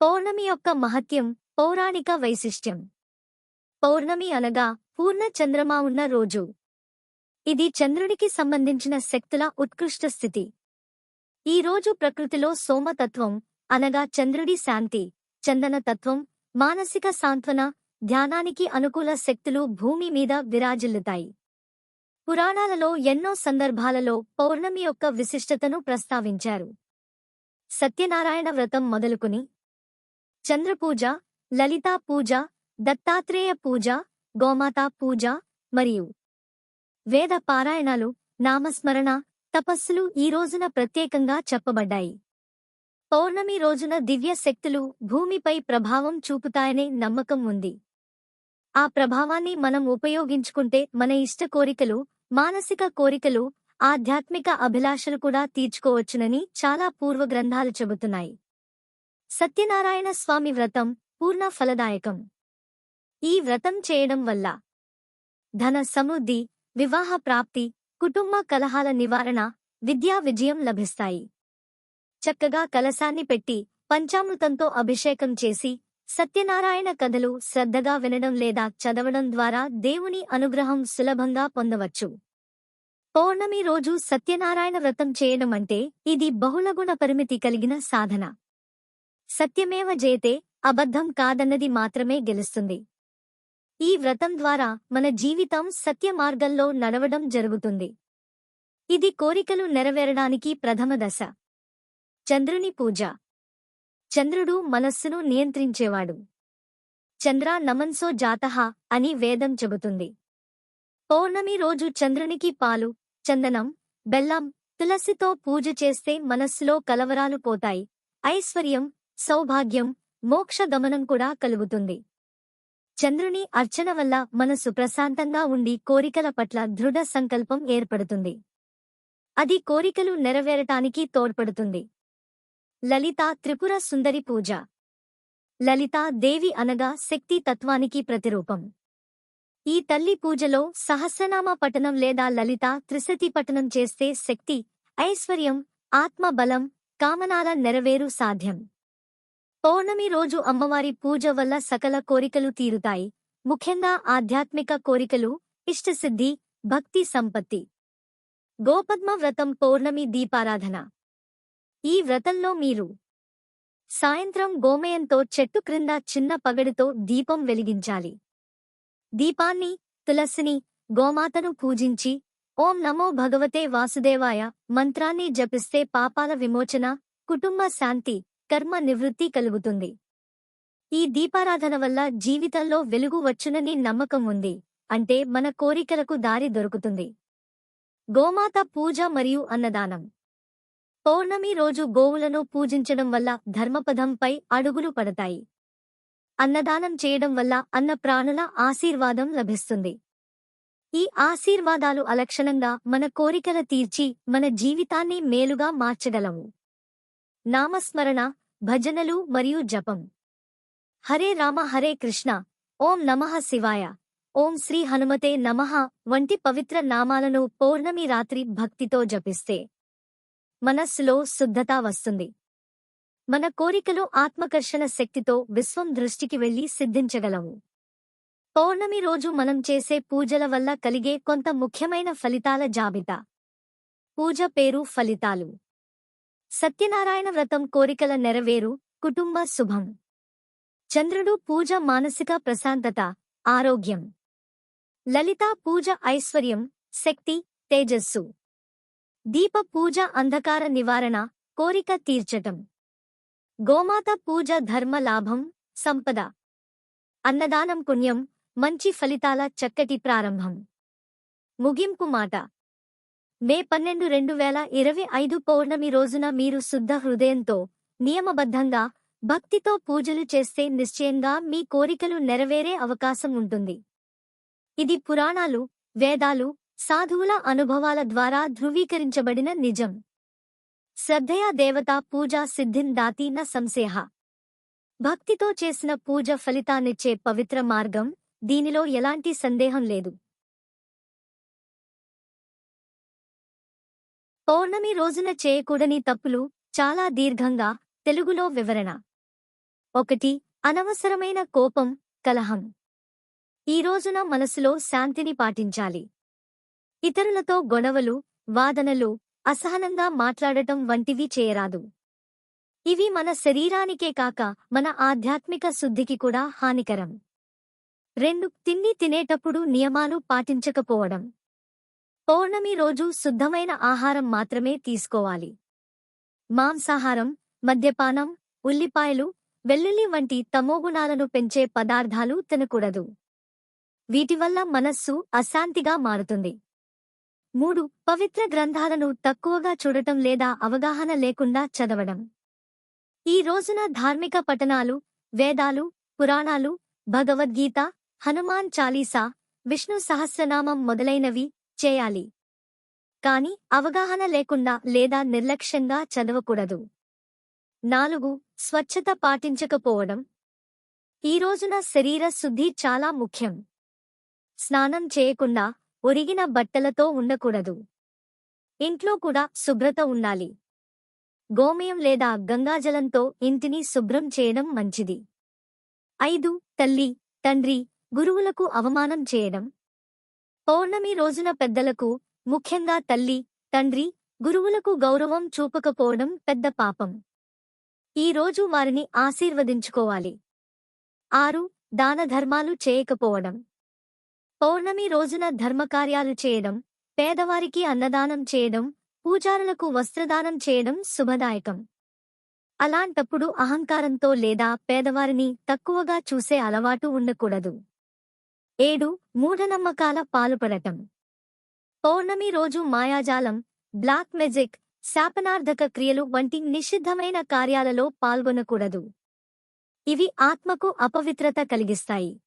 పౌర్ణమి యొక్క మహత్యం పౌరాణిక వైశిష్ట్యం. పౌర్ణమి అనగా పూర్ణ చంద్రమా ఉన్న రోజు. ఇది చంద్రుడికి సంబంధించిన శక్తుల ఉత్కృష్ట స్థితి. ఈ రోజు ప్రకృతిలో సోమతత్వం అనగా చంద్రుడి శాంతి చందనతత్వం మానసిక సాంత్వన ధ్యానానికి అనుకూల శక్తులు భూమి మీద విరాజిల్లుతాయి. పురాణాలలో ఎన్నో సందర్భాలలో పౌర్ణమి యొక్క విశిష్టతను ప్రస్తావించారు. సత్యనారాయణ వ్రతం మొదలుకుని చంద్రపూజ లలితా పూజ దత్తాత్రేయ పూజ గోమాతా పూజ మరియు వేద పారాయణాలు నామస్మరణ తపస్సులు ఈ రోజున ప్రత్యేకంగా చెప్పబడ్డాయి. పౌర్ణమి రోజున దివ్య శక్తులు భూమిపై ప్రభావం చూపుతాయనే నమ్మకం ఉంది. ఆ ప్రభావాన్ని మనం ఉపయోగించుకుంటే మన ఇష్ట కోరికలు మానసిక కోరికలు ఆధ్యాత్మిక అభిలాషలు కూడా తీర్చుకోవచ్చునని చాలా పూర్వ గ్రంథాలు చెబుతున్నాయి. సత్యనారాయణ స్వామి వ్రతం పూర్ణ ఫలదాయకం. ఈ వ్రతం చేయడం వల్ల ధన సమృద్ధి వివాహ ప్రాప్తి కుటుంబ కలహాల నివారణ విద్యా విజయం లభిస్తాయి. చక్కగా కలశాన్ని పెట్టి పంచామృతంతో అభిషేకం చేసి సత్యనారాయణ కథలు శ్రద్ధగా వినడం లేదా చదవడం ద్వారా దేవుని అనుగ్రహం సులభంగా పొందవచ్చు. పౌర్ణమి రోజు సత్యనారాయణ వ్రతం చేయడం అంటే ఇది బహుళగుణ పరిమితి కలిగిన సాధన. సత్యమేవ జయతే అబద్ధం కాదన్నది మాత్రమే గెలుస్తుంది. ఈ వ్రతం ద్వారా మన జీవితం సత్య మార్గంలో నడవడం జరుగుతుంది. ఇది కోరికలు నెరవేరడానికి ప్రథమ దశ. చంద్రుని పూజ. చంద్రుడు మనస్సును నియంత్రించేవాడు. చంద్ర నమన్సో జాతహ అని వేదం చెబుతుంది. పౌర్ణమి రోజు చంద్రునికి పాలు చందనం బెల్లం తులసితో పూజ చేస్తే మనస్సులో కలవరాలు పోతాయి. ఐశ్వర్యం సౌభాగ్యం మోక్ష గమనం కూడా కలుగుతుంది. చంద్రుని అర్చన వల్ల మనసు ప్రశాంతంగా ఉండి కోరికల పట్ల దృఢ సంకల్పం ఏర్పడుతుంది. అది కోరికలు నెరవేరటానికి తోడ్పడుతుంది. లలిత త్రిపుర సుందరి పూజ. లలితా దేవి అనగా శక్తి తత్వానికి ప్రతిరూపం. ఈ తల్లి పూజలో సహస్రనామ పఠనం లేదా లలిత త్రిశతి పఠనం చేస్తే శక్తి ఐశ్వర్యం ఆత్మబలం కామనాల నెరవేరు సాధ్యం. పౌర్ణమి రోజు అమ్మవారి పూజ వల్ల సకల కోరికలు తీరుతాయి. ముఖ్యంగా ఆధ్యాత్మిక కోరికలు ఇష్టసిద్ధి భక్తి సంపత్తి. గోపద్మ వ్రతం పౌర్ణమి దీపారాధన. ఈ వ్రతంలో మీరు సాయంత్రం గోమయంతో చెట్టు క్రింద చిన్న పగడితో దీపం వెలిగించాలి. దీపాన్ని తులసిని గోమాతను పూజించి ఓం నమో భగవతే వాసుదేవాయ మంత్రాన్ని జపిస్తే పాపాల విమోచన కుటుంబ శాంతి కర్మ నివృత్తి కలుగుతుంది. ఈ దీపారాధన వల్ల జీవితంలో వెలుగు వచ్చునని నమ్మకం ఉంది. అంటే మన కోరికలకు దారి దొరుకుతుంది. గోమాత పూజ మరియు అన్నదానం. పౌర్ణమి రోజు గోవులను పూజించడం వల్ల ధర్మపదంపై అడుగులు పడతాయి. అన్నదానం చేయడం వల్ల అన్న ప్రాణుల ఆశీర్వాదం లభిస్తుంది. ఈ ఆశీర్వాదాలు అలక్షణంగా మన కోరికల తీర్చి మన జీవితాన్ని మేలుగా మార్చగలము నామస్మరణ భజనలు మరియు జపం. హరే రామ హరే కృష్ణ. ఓం నమః శివాయ. ఓం శ్రీ హనుమతే నమః. వంటి పవిత్ర నామాలను పౌర్ణమి రాత్రి భక్తితో జపిస్తే మనస్సులో శుద్ధత వస్తుంది. మన కోరికలు ఆత్మకర్షణ శక్తితో విశ్వం దృష్టికి వెళ్ళి సిద్ధించగలవు. పౌర్ణమి రోజు మనం చేసే పూజల వల్ల కలిగే కొంత ముఖ్యమైన ఫలితాల జాబితా. పూజ పేరు ఫలితాలు. సత్యనారాయణ వ్రతం కోరికల నెరవేరు కుటుంబ శుభం. చంద్రుడు పూజ మానసిక ప్రశాంతత ఆరోగ్యం. లలితా పూజ ఐశ్వర్యం శక్తి తేజస్సు. దీప పూజ అంధకార నివారణ కోరిక తీర్చటం. గోమాత పూజ ధర్మ లాభం సంపద. అన్నదానం పుణ్యం మంచి ఫలితాల చక్కటి ప్రారంభం. ముగింపు మాట. మే పన్నెండు రెండు వేల ఇరవై ఐదు పౌర్ణమి రోజున మీరు శుద్ధ హృదయంతో నియమబద్ధంగా భక్తితో పూజలు చేస్తే నిశ్చయంగా మీ కోరికలు నెరవేరే అవకాశం ఉంటుంది. ఇది పురాణాలు వేదాలు సాధువుల అనుభవాల ద్వారా ధృవీకరించబడిన నిజం. శ్రద్ధయా దేవతా పూజా సిద్ధిం దాతి న సంశయ భక్తితో చేసిన పూజ ఫలితాన్నిచ్చే పవిత్ర మార్గం దీనిలో ఎలాంటి సందేహం లేదు. పౌర్ణమి రోజున చేయకూడని తప్పులు చాలా దీర్ఘంగా తెలుగులో వివరణ. ఒకటి అనవసరమైన కోపం కలహం. ఈ రోజున మనసులో శాంతిని పాటించాలి. ఇతరులతో గొడవలు వాదనలు అసహనంగా మాట్లాడటం వంటివి చేయరాదు. ఇవి మన శరీరానికే కాక మన ఆధ్యాత్మిక శుద్ధికి కూడా హానికరం. రెండు తిండి తినేటప్పుడు నియమాలు పాటించకపోవడం. పౌర్ణమి రోజు శుద్ధమైన ఆహారం మాత్రమే తీసుకోవాలి. మాంసాహారం మద్యపానం ఉల్లిపాయలు వెల్లుల్లి వంటి తమోగుణాలను పెంచే పదార్థాలు తినకూడదు. వీటివల్ల మనస్సు అశాంతిగా మారుతుంది. మూడు పవిత్ర గ్రంథాలను తక్కువగా చూడటం లేదా అవగాహన లేకుండా చదవడం. ఈ రోజున ధార్మిక పఠనాలు వేదాలు పురాణాలు భగవద్గీత హనుమాన్ చాలీసా విష్ణు సహస్రనామం మొదలైనవి చేయాలి. కాని అవగాహన లేకుండా లేదా నిర్లక్ష్యంగా చదవకూడదు. నాలుగు స్వచ్ఛత పాటించకపోవడం. ఈ రోజున శరీర శుద్ధి చాలా ముఖ్యం. స్నానం చేయకుండా ఒరిగిన బట్టలతో ఉండకూడదు. ఇంట్లో కూడా శుభ్రత ఉండాలి. గోమయం లేదా గంగాజలంతో ఇంటిని శుభ్రం చేయడం మంచిది. ఐదు తల్లి తండ్రి గురువులకు అవమానం చేయడం. పౌర్ణమి రోజున పెద్దలకు ముఖ్యంగా తల్లి తండ్రి గురువులకు గౌరవం చూపకపోవడం పెద్ద పాపం. ఈ రోజు వారిని ఆశీర్వదించుకోవాలి. ఆరు దానధర్మాలు చేయకపోవడం. పౌర్ణమి రోజున ధర్మకార్యాలు చేయడం పేదవారికి అన్నదానం చేయడం పూజారులకు వస్త్రదానం చేయడం శుభదాయకం. అలాంటప్పుడు అహంకారంతో లేదా పేదవారిని తక్కువగా చూసే అలవాటు ఉండకూడదు. ఏడు మూఢనమ్మకాల పాలుపడటం. పౌర్ణమి రోజు మాయాజాలం బ్లాక్ మెజిక్ శాపనార్థక క్రియలు వంటి నిషిద్ధమైన కార్యాలలో పాల్గొనకూడదు. ఇవి ఆత్మకు అపవిత్రత కలిగిస్తాయి.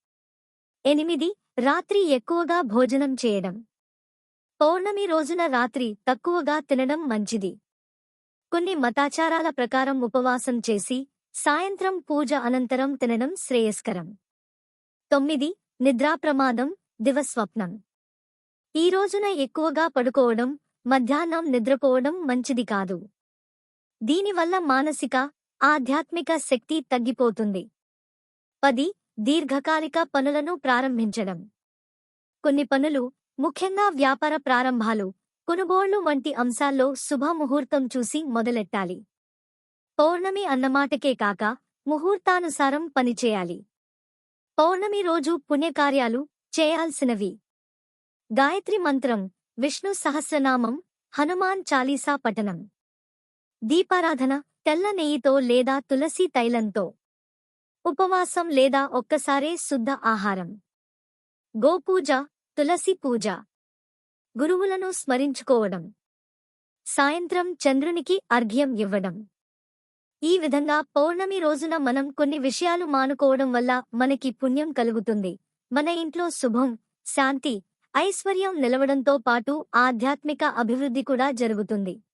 ఎనిమిది రాత్రి ఎక్కువగా భోజనం చేయడం. పౌర్ణమి రోజున రాత్రి తక్కువగా తినడం మంచిది. కొన్ని మతాచారాల ప్రకారం ఉపవాసం చేసి సాయంత్రం పూజ అనంతరం తినడం శ్రేయస్కరం. తొమ్మిది నిద్రాప్రమాదం దివస్వప్నం. ఈ రోజున ఎక్కువగా పడుకోవడం మధ్యాహ్నం నిద్రపోవడం మంచిది కాదు. దీనివల్ల మానసిక ఆధ్యాత్మిక శక్తి తగ్గిపోతుంది. పది దీర్ఘకాలిక పనులను ప్రారంభించడం. కొన్ని పనులు ముఖ్యంగా వ్యాపార ప్రారంభాలు కొనుగోళ్ళు వంటి అంశాల్లో శుభముహూర్తం చూసి మొదలెట్టాలి. పౌర్ణమి అన్నమాటకే కాక ముహూర్తానుసారం పనిచేయాలి. పౌర్ణమి రోజు పుణ్యకార్యాలు చేయాల్సినవి. గాయత్రి మంత్రం విష్ణు సహస్రనామం హనుమాన్ చాలీసా పఠనం. దీపారాధన తెల్ల నెయ్యితో లేదా తులసి తైలంతో. ఉపవాసం లేదా ఒక్కసారే శుద్ధ ఆహారం. గోపూజ తులసి పూజ. గురువులను స్మరించుకోవడం. సాయంత్రం చంద్రునికి అర్ఘ్యం ఇవ్వడం. ఈ విధంగా పౌర్ణమి రోజున మనం కొన్ని విషయాలు మానుకోవడం వల్ల మనకి పుణ్యం కలుగుతుంది. మన ఇంట్లో శుభం శాంతి ఐశ్వర్యం నిలవడంతో పాటు ఆధ్యాత్మిక అభివృద్ధి కూడా జరుగుతుంది.